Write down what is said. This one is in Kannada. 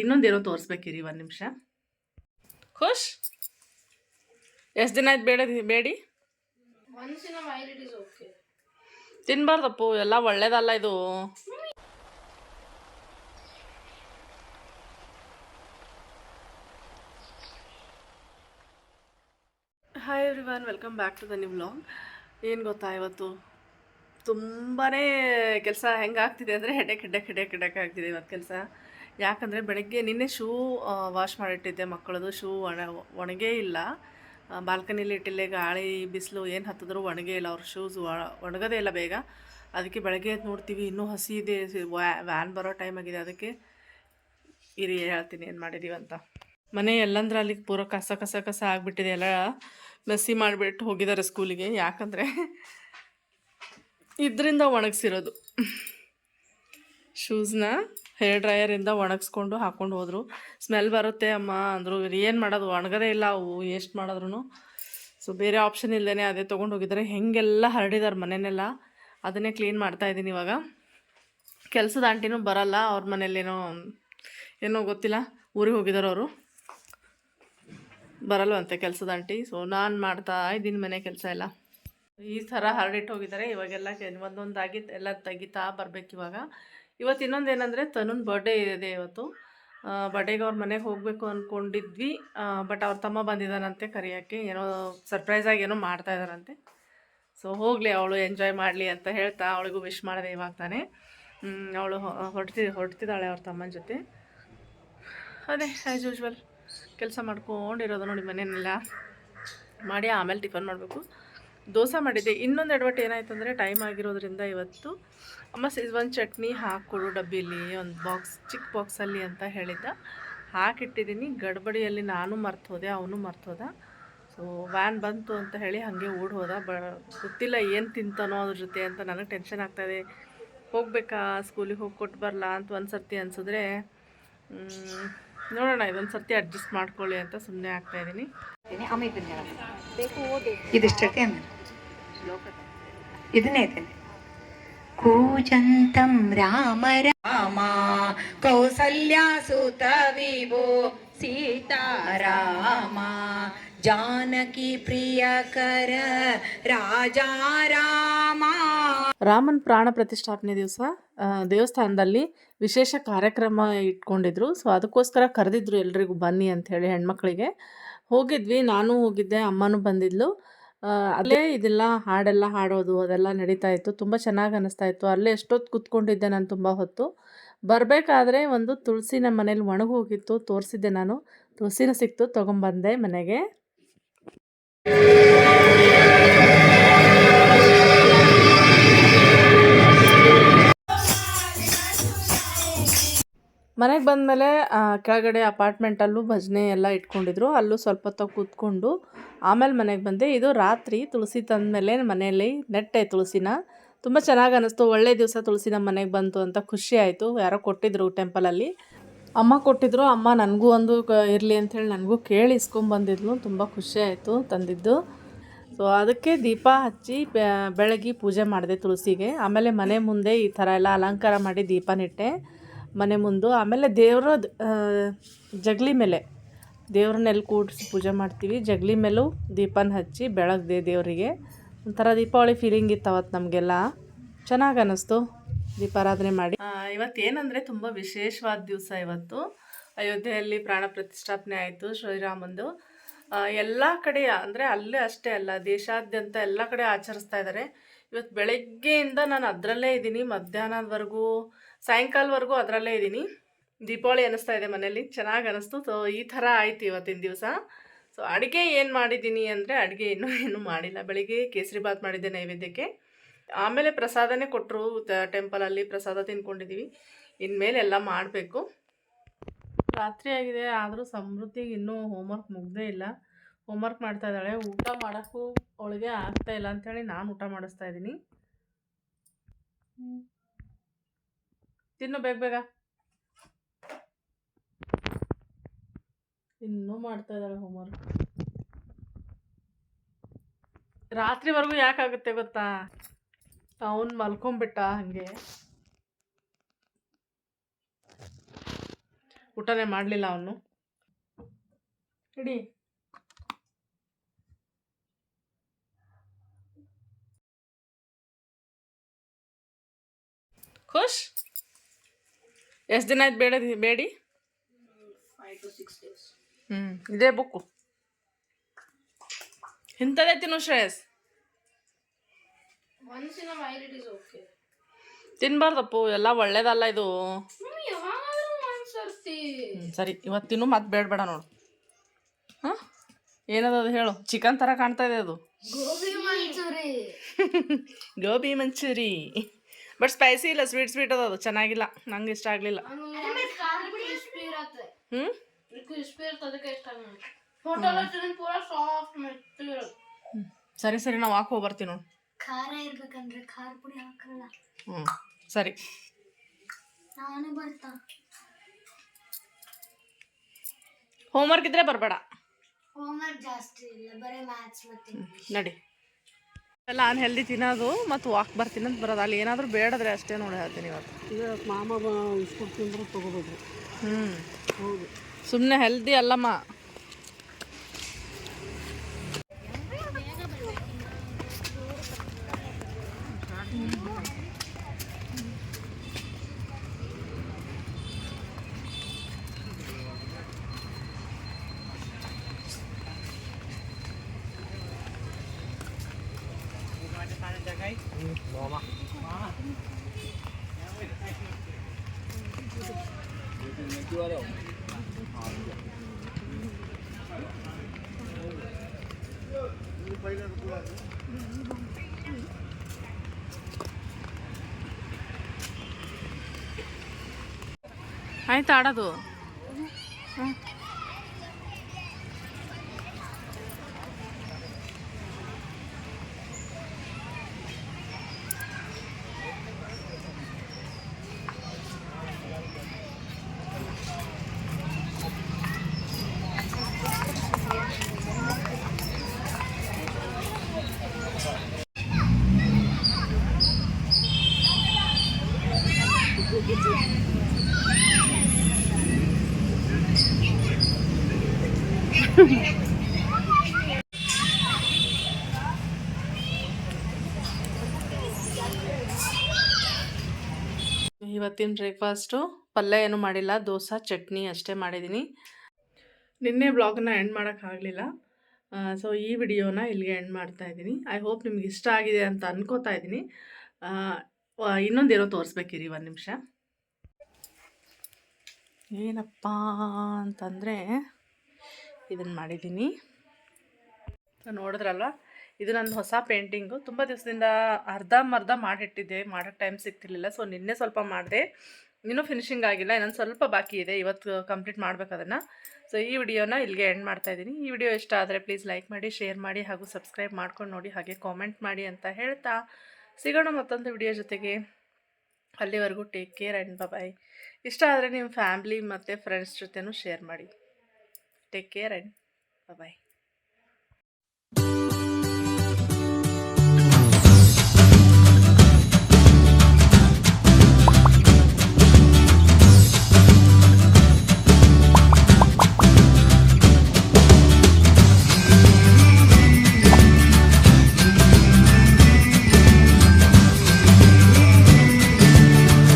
ಇನ್ನೊಂದೇನೋ ತೋರಿಸ್ಬೇಕಿರಿ ಒಂದು ನಿಮಿಷ. ಖುಷ್? ಎಷ್ಟು ದಿನ ಆಯ್ತು ಬೇಡ ಬೇಡಿ? ತಿನ್ಬಾರ್ದಪ್ಪು ಎಲ್ಲ ಒಳ್ಳೇದಲ್ಲ ಇದು. Hi everyone welcome back to the ನಿಮ್ ವ್ಲಾಗ್ ಏನು ಗೊತ್ತಾ ಇವತ್ತು? ತುಂಬಾ ಕೆಲಸ ಹೆಂಗಾಗ್ತಿದೆ ಅಂದರೆ ಹೆಡೆಕ್ ಹೆಡೆಕ್ ಹೆಡೆಕ್ ಹೆಡೆಕ್ ಆಗ್ತಿದೆ ಇವತ್ತು ಕೆಲಸ. ಯಾಕಂದರೆ ಬೆಳಗ್ಗೆ ನಿನ್ನೆ ಶೂ ವಾಶ್ ಮಾಡಿಟ್ಟಿದ್ದೆ ಮಕ್ಕಳದು. ಶೂ ಒಣ, ಒಣಗೇ ಇಲ್ಲ. ಬಾಲ್ಕನಿಲಿ ಇಟ್ಟಿಲ್ಲ ಗಾಳಿ, ಬಿಸಿಲು, ಏನು ಹತ್ತಿದ್ರು ಒಣಗೇ ಇಲ್ಲ. ಅವ್ರ ಶೂಸ್ ಒಣಗೋದೇ ಇಲ್ಲ ಬೇಗ. ಅದಕ್ಕೆ ಬೆಳಗ್ಗೆ ಎದ್ದು ನೋಡ್ತೀವಿ, ಇನ್ನೂ ಹಸಿ ಇದೆ. ವ್ಯಾನ್ ಬರೋ ಟೈಮ್ ಆಗಿದೆ. ಅದಕ್ಕೆ ಇರಿ, ಹೇಳ್ತೀನಿ ಏನು ಮಾಡಿದೀವಿ ಅಂತ. ಮನೆ ಎಲ್ಲಂದ್ರೆ ಅಲ್ಲಿಗೆ ಪೂರ ಕಸ ಕಸ ಕಸ ಆಗಿಬಿಟ್ಟಿದೆ. ಎಲ್ಲ ಮೆಸ್ಸಿ ಮಾಡಿಬಿಟ್ಟು ಹೋಗಿದ್ದಾರೆ ಸ್ಕೂಲಿಗೆ ಯಾಕಂದರೆ ಇದರಿಂದ ಒಣಗಿಸಿರೋದು. ಶೂಸ್ನ ಹೇರ್ ಡ್ರೈಯರಿಂದ ಒಣಗಿಸ್ಕೊಂಡು ಹಾಕ್ಕೊಂಡು ಹೋದರು. ಸ್ಮೆಲ್ ಬರುತ್ತೆ ಅಮ್ಮ ಅಂದರು. ಏನು ಮಾಡೋದು? ಒಣಗದೇ ಇಲ್ಲ ಅವು. ಎಷ್ಟು ಮಾಡಿದ್ರು ಸೊ ಬೇರೆ ಆಪ್ಷನ್ ಇಲ್ಲದೇ ಅದೇ ತೊಗೊಂಡು ಹೋಗಿದ್ದಾರೆ ಹೆಂಗೆಲ್ಲ ಹರಡಿದ್ದಾರೆ ಮನೆಯೆಲ್ಲ ಅದನ್ನೇ ಕ್ಲೀನ್ ಮಾಡ್ತಾ ಇದ್ದೀನಿ ಇವಾಗ. ಕೆಲಸದ ಆಂಟಿನೂ ಬರಲ್ಲ. ಅವ್ರ ಮನೇಲೇನೋ ಏನೋ ಗೊತ್ತಿಲ್ಲ. ಊರಿಗೆ ಹೋಗಿದ್ದಾರೆ ಅವರು. ಬರಲ್ವಂತೆ ಕೆಲಸದ ಆಂಟಿ ಸೊ ನಾನು ಮಾಡ್ತಾ ಇದ್ದೀನಿ ಮನೆ ಕೆಲಸ ಎಲ್ಲ. ಈ ಥರ ಹರಡಿಟ್ಟು ಹೋಗಿದ್ದಾರೆ ಇವಾಗೆಲ್ಲ ಒಂದೊಂದಾಗಿ ಎಲ್ಲ ತೆಗಿತಾ ಬರಬೇಕು ಇವಾಗ. ಇವತ್ತು ಇನ್ನೊಂದು ಏನಂದರೆ ತನುನ್ ಬರ್ಡೇ ಇದೆ ಇವತ್ತು. ಬರ್ಡೇಗೆ ಅವ್ರ ಮನೆಗೆ ಹೋಗಬೇಕು ಅಂದ್ಕೊಂಡಿದ್ವಿ ಬಟ್ ಅವ್ರ ತಮ್ಮ ಬಂದಿದ್ದಾನಂತೆ ಕರೆಯೋಕ್ಕೆ. ಏನೋ ಸರ್ಪ್ರೈಸಾಗಿ ಏನೋ ಮಾಡ್ತಾ ಇದ್ದಾರಂತೆ ಸೊ ಹೋಗಲಿ ಅವಳು ಎಂಜಾಯ್ ಮಾಡಲಿ ಅಂತ ಹೇಳ್ತಾ ಅವಳಿಗೂ ವಿಶ್ ಮಾಡಿದೆ ಇವಾಗ ತಾನೇ. ಅವಳು ಹೊರಡ್ತಿ ಹೊರಡ್ತಿದ್ದಾಳೆ ಅವ್ರ ತಮ್ಮನ ಜೊತೆ. ಅದೇ ಆ್ಯಸ್ ಯೂಶ್ವಲ್ ಕೆಲಸ ಮಾಡ್ಕೊಂಡಿರೋದು ನೋಡಿ ಮನೆಯನ್ನೆಲ್ಲ ಮಾಡಿ ಆಮೇಲೆ ಟಿಫನ್ ಮಾಡಬೇಕು. ದೋಸೆ ಮಾಡಿದ್ದೆ. ಇನ್ನೊಂದು ಎಡವಟ್ಟು ಏನಾಯ್ತು ಅಂದರೆ ಟೈಮ್ ಆಗಿರೋದ್ರಿಂದ ಇವತ್ತು ಅಮ್ಮ ಒಂದು ಚಟ್ನಿ ಹಾಕ್ಕೊಡು ಡಬ್ಬಿಲಿ ಒಂದು ಬಾಕ್ಸ್ ಚಿಕ್ಕ ಬಾಕ್ಸಲ್ಲಿ ಅಂತ ಹೇಳಿದ್ದ. ಹಾಕಿಟ್ಟಿದ್ದೀನಿ ಗಡ್ಬಡಿಯಲ್ಲಿ ನಾನು ಮರ್ತು ಹೋದೆ ಅವನು ಮರ್ತು ಹೋದ ಸೊ ವ್ಯಾನ್ ಬಂತು ಅಂತ ಹೇಳಿ ಹಾಗೆ ಓಡ್ ಹೋದ. ಬ ಗೊತ್ತಿಲ್ಲ ಏನು ತಿಂತಾನೋ ಅದ್ರ ಜೊತೆ ಅಂತ ನನಗೆ ಟೆನ್ಷನ್ ಆಗ್ತಾಯಿದೆ ಹೋಗ್ಬೇಕಾ? ಸ್ಕೂಲಿಗೆ ಹೋಗಿ ಕೊಟ್ಟು ಬರಲ್ಲ ಅಂತ ಒಂದು ಸರ್ತಿ ಅನಿಸಿದ್ರೆ ನೋಡೋಣ ಇದೊಂದು ಸರ್ತಿ ಅಡ್ಜಸ್ಟ್ ಮಾಡ್ಕೊಳ್ಳಿ ಅಂತ ಸುಮ್ಮನೆ ಆಗ್ತಾಯಿದ್ದೀನಿ ಇದ್ದೀನಿ ಇದನ್ನೇ ಇದನ್ನೇ ಇದ್ದೇನೆ ಕೂಜಂತಂ ರಾಮ ರಾಮ ಕೌಸಲ್ಯ సీతారామ ಜಾನಕಿ ಪ್ರಿಯಕರ ರಾಜ ರಾಮ. ರಾಮನ್ ಪ್ರಾಣ ಪ್ರತಿಷ್ಠಾಪನೆ ದಿವಸ ದೇವಸ್ಥಾನದಲ್ಲಿ ವಿಶೇಷ ಕಾರ್ಯಕ್ರಮ ಇಟ್ಕೊಂಡಿದ್ರು. ಸೊ ಅದಕ್ಕೋಸ್ಕರ ಕರೆದಿದ್ರು ಎಲ್ರಿಗೂ ಬನ್ನಿ ಅಂತ ಹೇಳಿ ಹೆಣ್ಮಕ್ಳಿಗೆ. ಹೋಗಿದ್ವಿ, ನಾನು ಹೋಗಿದ್ದೆ, ಅಮ್ಮನೂ ಬಂದಿದ್ಲು. ಅಲ್ಲೇ ಇದೆಲ್ಲ ಹಾಡೆಲ್ಲ ಹಾಡೋದು ಅದೆಲ್ಲ ನಡೀತಾ ಇತ್ತು. ತುಂಬ ಚೆನ್ನಾಗಿ ಅನ್ನಿಸ್ತಾ ಇತ್ತು. ಅಲ್ಲೇ ಎಷ್ಟೊತ್ತು ಕೂತ್ಕೊಂಡಿದ್ದೆ ನಾನು ತುಂಬ ಹೊತ್ತು. ಬರಬೇಕಾದ್ರೆ ಒಂದು ತುಳಸಿ ನಮ್ಮ ಮನೇಲಿ ಒಣಗೋಗಿತ್ತು ತೋರಿಸಿದ್ದೆ ನಾನು. ತುಳಸಿನ ಸಿಕ್ತು, ತೊಗೊಂಬಂದೆ ಮನೆಗೆ. ಮನೆಗೆ ಬಂದಮೇಲೆ ಕೆಳಗಡೆ ಅಪಾರ್ಟ್ಮೆಂಟಲ್ಲೂ ಭಜನೆ ಎಲ್ಲ ಇಟ್ಕೊಂಡಿದ್ರು. ಅಲ್ಲೂ ಸ್ವಲ್ಪ ಹೊತ್ತು ಕೂತ್ಕೊಂಡು ಆಮೇಲೆ ಮನೆಗೆ ಬಂದೆ. ಇದು ರಾತ್ರಿ ತುಳಸಿ ತಂದಮೇಲೆ ಮನೆಯಲ್ಲಿ ನೆಟ್ಟೆ ತುಳಸಿನ. ತುಂಬ ಚೆನ್ನಾಗಿ ಅನ್ನಿಸ್ತು ಒಳ್ಳೆ ದಿವಸ ತುಳಸಿ ನಮ್ಮ ಮನೆಗೆ ಬಂತು ಅಂತ ಖುಷಿ ಆಯಿತು. ಯಾರೋ ಕೊಟ್ಟಿದ್ರು ಟೆಂಪಲಲ್ಲಿ. ಅಮ್ಮ ಕೊಟ್ಟಿದ್ರು. ಅಮ್ಮ ನನಗೂ ಒಂದು ಇರಲಿ ಅಂಥೇಳಿ ನನಗೂ ಕೇಳಿ ಇಸ್ಕೊಂಬಂದಿದ್ಲು. ತುಂಬ ಖುಷಿ ಆಯಿತು ತಂದಿದ್ದು. ಸೊ, ಅದಕ್ಕೆ ದೀಪ ಹಚ್ಚಿ ಬೆಳಗ್ಗೆ ಪೂಜೆ ಮಾಡಿದೆ ತುಳಸಿಗೆ. ಆಮೇಲೆ ಮನೆ ಮುಂದೆ ಈ ಥರ ಎಲ್ಲ ಅಲಂಕಾರ ಮಾಡಿ ದೀಪ ನೆಟ್ಟೆ ಮನೆ ಮುಂದೆ. ಆಮೇಲೆ ದೇವರ ಜಗಲಿ ಮೇಲೆ. ದೇವ್ರನ್ನೆಲ್ಲಿ ಕೂಡಿಸಿ ಪೂಜೆ ಮಾಡ್ತೀವಿ. ಜಗಲಿ ಮೇಲೂ ದೀಪನ ಹಚ್ಚಿ ಬೆಳಗ್ದೆ ದೇವರಿಗೆ. ಒಂಥರ ದೀಪಾವಳಿ ಫೀಲಿಂಗ್ ಇತ್ತು ಅವತ್ತು ನಮಗೆಲ್ಲ. ಚೆನ್ನಾಗಿ ಅನ್ನಿಸ್ತು ದೀಪಾರಾಧನೆ ಮಾಡಿ. ಇವತ್ತೇನಂದರೆ ತುಂಬ ವಿಶೇಷವಾದ ದಿವಸ ಇವತ್ತು. ಅಯೋಧ್ಯೆಯಲ್ಲಿ ಪ್ರಾಣ ಪ್ರತಿಷ್ಠಾಪನೆ ಆಯಿತು ಶ್ರೀರಾಮಂದು. ಎಲ್ಲ ಕಡೆ ಅಂದರೆ ಅಲ್ಲೇ ಅಷ್ಟೇ ಅಲ್ಲ, ದೇಶಾದ್ಯಂತ ಎಲ್ಲ ಕಡೆ ಆಚರಿಸ್ತಾ ಇದ್ದಾರೆ ಇವತ್ತು ಬೆಳಗ್ಗೆಯಿಂದ ನಾನು ಅದರಲ್ಲೇ ಇದ್ದೀನಿ, ಮಧ್ಯಾಹ್ನದವರೆಗೂ, ಸಾಯಂಕಾಲವರೆಗೂ ಅದರಲ್ಲೇ ಇದ್ದೀನಿ. ದೀಪಾವಳಿ ಅನ್ನಿಸ್ತಾ ಇದೆ ಮನೇಲಿ ಚೆನ್ನಾಗಿ ಅನ್ನಿಸ್ತು. ಸೊ ಈ ಥರ ಆಯ್ತು ಇವತ್ತಿನ ದಿವಸ. ಸೊ ಅಡುಗೆ ಏನು ಮಾಡಿದ್ದೀನಿ ಅಂದರೆ, ಅಡುಗೆ ಇನ್ನೂ ಏನೂ ಮಾಡಿಲ್ಲ. ಬೆಳಿಗ್ಗೆ ಕೇಸರಿ ಬಾತ್ ಮಾಡಿದ್ದೆ ನೈವೇದ್ಯಕ್ಕೆ. ಆಮೇಲೆ ಪ್ರಸಾದನೇ ಕೊಟ್ಟರು ಟೆಂಪಲಲ್ಲಿ ಪ್ರಸಾದ ತಿನ್ಕೊಂಡಿದ್ದೀವಿ ಇನ್ಮೇಲೆ ಎಲ್ಲ ಮಾಡಬೇಕು. ರಾತ್ರಿ ಆಗಿದೆ, ಆದರೂ ಸಮೃದ್ಧಿಗೆ ಇನ್ನೂ ಹೋಮ್ವರ್ಕ್ ಮುಗ್ದೇ ಇಲ್ಲ. ಹೋಮ್ವರ್ಕ್ ಮಾಡ್ತಾ ಇದ್ದಾಳೆ. ಊಟ ಮಾಡೋಕ್ಕೂ ಅವಳಿಗೆ ಆಗ್ತಾ ಇಲ್ಲ ಅಂಥೇಳಿ ನಾನು ಊಟ ಮಾಡಿಸ್ತಾ ಇದ್ದೀನಿ. ತಿನ್ನು ಬೇಗ ಬೇಗ. ಇನ್ನೂ ಮಾಡ್ತಾ ಇದ್ದಾಳೆ ಹೋಮ್ವರ್ಕ್ ರಾತ್ರಿವರೆಗೂ ಯಾಕಾಗುತ್ತೆ ಗೊತ್ತಾ? ಅವನು ಮಲ್ಕೊಂಬಿಟ್ಟ ಹಾಗೆ. ಊಟನೇ ಮಾಡಲಿಲ್ಲ ಅವನು. ಇಡಿ. ಖುಷ್? ಎಷ್ಟು ದಿನ ಆಯ್ತು ಬೇಡದಿ ಬೇಡಿ. ಹ್ಞೂ ಇದೇ ಬುಕ್ಕು ಇಂಥದ್ದೇ ತಿನ್ನು ಶ್ರೇಯಸ್. ತಿನ್ಬಾರ್ದಪ್ಪು ಎಲ್ಲ ಒಳ್ಳೇದಲ್ಲ ಇದು. ಸರಿ ಇವತ್ತಿನ ಮತ್ತೆ ಬೇಡಬೇಡ ಬೇಡ ನೋಡು. ಹಾಂ? ಏನದ ಅದು ಹೇಳು? ಚಿಕನ್ ಥರ ಕಾಣ್ತಾ ಇದೆ ಅದು. ಗೋಬಿ ಮಂಚೂರಿ ಗೋಬಿ ಮಂಚೂರಿ ಬಟ್ ಸ್ಪೈಸಿ ಇಲ್ಲ ಸ್ವೀಟ್ ಸ್ವೀಟ್ ಅದ ಅದು. ಚೆನ್ನಾಗಿಲ್ಲ. ನಂಗೆ ಇಷ್ಟ ಆಗಲಿಲ್ಲ. ಹ್ಞೂ ಸರಿ ಸರಿ ನಾವು ಹಾಕೋ ಬರ್ತೀವಿ ನೋಡಿ. ಖಾರ ಇರ್ಬೇಕಂದ್ರೆ ಖಾರ ಪುಡಿ ಹಾಕಲ್ಲ. ಹ್ಞೂ ಸರಿ. ನಾನು ಬರ್ತಾ. ಹೋಮ್ವರ್ಕ್ ಇದ್ರೆ ಬರಬೇಡ. ಹೋಮ್ವರ್ಕ್ ಜಾಸ್ತಿ ಇಲ್ಲ ಬರೀ ಮ್ಯಾಥ್ಸ್ ಮತ್ತೆ ನಡಿ. ಎಲ್ಲ ಅನ್ಹೆಲ್ದಿ ತಿನ್ನೋದು ಮತ್ತು ವಾಕ್ ಬರ್ತೀನಿ ಅಂತ ಬರೋದು. ಅಲ್ಲಿ ಏನಾದರೂ ಬೇಡದ್ರೆ ಅಷ್ಟೇ ನೋಡಿ ಹೇಳ್ತೀನಿ ಇವತ್ತು. ಮಾಮ ಇಸ್ಕೊಡ್ತೀನಿ ಅಂದ್ರೆ ತೊಗೋಬೋದು ಹ್ಞೂ ಹೌದು. ಸುಮ್ಮನೆ ಹೆಲ್ದಿ ಅಲ್ಲಮ್ಮ. ಆಯ್ತು ಆಡೋದು ಇವತ್ತಿನ ಬ್ರೇಕ್ಫಾಸ್ಟು ಪಲ್ಯ ಏನೂ ಮಾಡಿಲ್ಲ, ದೋಸೆ, ಚಟ್ನಿ ಅಷ್ಟೇ ಮಾಡಿದ್ದೀನಿ ನಿನ್ನೆ ಬ್ಲಾಗನ್ನ ಎಂಡ್ ಮಾಡೋಕ್ಕಾಗಲಿಲ್ಲ ಸೊ ಈ ವಿಡಿಯೋನ ಇಲ್ಲಿಗೆ ಎಂಡ್ ಮಾಡ್ತಾ ಇದ್ದೀನಿ. ಐ ಹೋಪ್ ನಿಮ್ಗೆ ಇಷ್ಟ ಆಗಿದೆ ಅಂತ ಅನ್ಕೋತಾ ಇದ್ದೀನಿ. ಇನ್ನೊಂದೇನೋ ತೋರಿಸ್ಬೇಕಿರಿ ಒಂದು ನಿಮಿಷ. ಏನಪ್ಪ ಅಂತಂದರೆ ಇದನ್ನು ಮಾಡಿದ್ದೀನಿ. ನೋಡಿದ್ರಲ್ವ? ಇದು ನನ್ನ ಹೊಸ ಪೇಂಟಿಂಗು. ತುಂಬ ದಿವಸದಿಂದ ಅರ್ಧಂಬರ್ಧ ಮಾಡಿಟ್ಟಿದ್ದೆ. ಮಾಡೋಕ್ಕೆ ಟೈಮ್ ಸಿಗ್ತಿರ್ಲಿಲ್ಲ. ಸೊ, ನಿನ್ನೆ ಸ್ವಲ್ಪ ಮಾಡಿದೆ. ಇನ್ನೂ ಫಿನಿಶಿಂಗ್ ಆಗಿಲ್ಲ. ಇನ್ನೊಂದು ಸ್ವಲ್ಪ ಬಾಕಿ ಇದೆ. ಇವತ್ತು ಕಂಪ್ಲೀಟ್ ಮಾಡ್ಬೇಕು ಅದನ್ನು. ಸೊ, ಈ ವಿಡಿಯೋನ ಇಲ್ಲಿಗೆ ಎಂಡ್ ಮಾಡ್ತಾ ಇದ್ದೀನಿ. ಈ ವಿಡಿಯೋ ಇಷ್ಟ ಆದರೆ ಪ್ಲೀಸ್ ಲೈಕ್ ಮಾಡಿ ಶೇರ್ ಮಾಡಿ ಹಾಗೂ ಸಬ್ಸ್ಕ್ರೈಬ್ ಮಾಡ್ಕೊಂಡು ನೋಡಿ, ಹಾಗೆ ಕಾಮೆಂಟ್ ಮಾಡಿ ಅಂತ ಹೇಳ್ತಾ ಸಿಗೋಣ ಮತ್ತೊಂದು ವಿಡಿಯೋ ಜೊತೆಗೆ. ಅಲ್ಲಿವರೆಗೂ ಟೇಕ್ ಕೇರ್ ಆ್ಯಂಡ್ ಬಾಯ್ ಇಷ್ಟ ಆದರೆ ನಿಮ್ಮ ಫ್ಯಾಮ್ಲಿ ಮತ್ತು ಫ್ರೆಂಡ್ಸ್ ಜೊತೆನೂ ಶೇರ್ ಮಾಡಿ. Take care and bye